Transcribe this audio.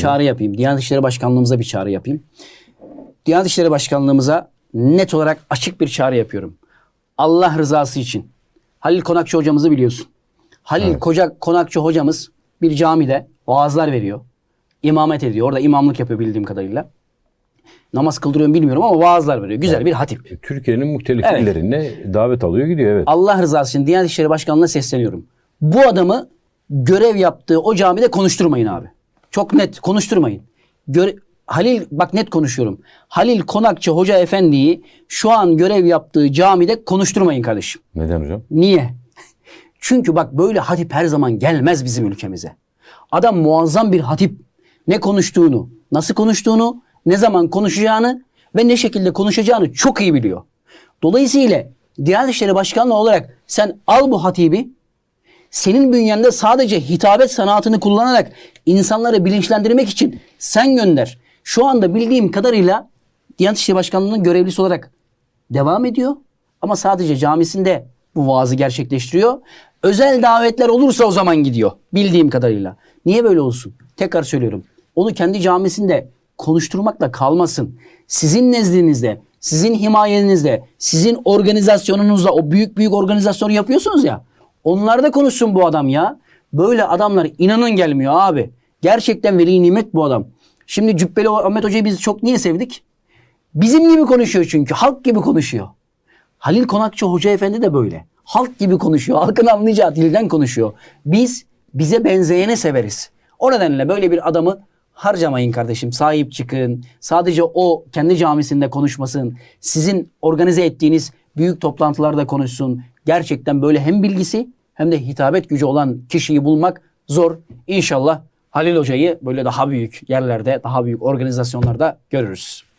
çağrı yapayım. Diyanet İşleri Başkanlığımıza bir çağrı yapayım. Diyanet İşleri Başkanlığımıza net olarak açık bir çağrı yapıyorum. Allah rızası için. Halil Konakçı hocamızı biliyorsun. Halil Koca Konakçı hocamız bir camide vaazlar veriyor. İmamet ediyor. Orada imamlık yapıyor bildiğim kadarıyla. Namaz kıldırıyor mu bilmiyorum ama vaazlar veriyor. Güzel bir hatip. Türkiye'nin muhtelif Evet. illerine davet alıyor gidiyor evet. Allah rızası için Diyanet İşleri Başkanlığı'na sesleniyorum. Bu adamı görev yaptığı o camide konuşturmayın abi. Çok net konuşturmayın. Göre- Halil bak net konuşuyorum. Halil Konakçı Hoca Efendi'yi şu an görev yaptığı camide konuşturmayın kardeşim. Neden hocam? Niye? Çünkü bak böyle hatip her zaman gelmez bizim ülkemize. Adam muazzam bir hatip. Ne konuştuğunu, nasıl konuştuğunu, ne zaman konuşacağını ve ne şekilde konuşacağını çok iyi biliyor. Dolayısıyla Diyanet İşleri Başkanlığı olarak sen al bu hatibi, senin bünyende sadece hitabet sanatını kullanarak insanları bilinçlendirmek için sen gönder. Şu anda bildiğim kadarıyla Diyanet İşleri Başkanlığı'nın görevlisi olarak devam ediyor. Ama sadece camisinde bu vaazı gerçekleştiriyor. Özel davetler olursa o zaman gidiyor. Bildiğim kadarıyla. Niye böyle olsun? Tekrar söylüyorum. Onu kendi camisinde konuşturmakla kalmasın. Sizin nezdinizde, sizin himayenizde, sizin organizasyonunuzda o büyük büyük organizasyonu yapıyorsunuz ya. Onlarda konuşsun bu adam ya. Böyle adamlar inanın gelmiyor abi. Gerçekten veli nimet bu adam. Şimdi Cübbeli Ahmet Hoca'yı biz çok niye sevdik? Bizim gibi konuşuyor çünkü. Halk gibi konuşuyor. Halil Konakçı Hoca Efendi de böyle. Halk gibi konuşuyor. Halkın anlayacağı dilden konuşuyor. Biz bize benzeyeni severiz. O nedenle böyle bir adamı harcamayın kardeşim. Sahip çıkın. Sadece o kendi camisinde konuşmasın. Sizin organize ettiğiniz büyük toplantılarda konuşsun. Gerçekten böyle hem bilgisi hem de hitabet gücü olan kişiyi bulmak zor. İnşallah Halil Hoca'yı böyle daha büyük yerlerde, daha büyük organizasyonlarda görürüz.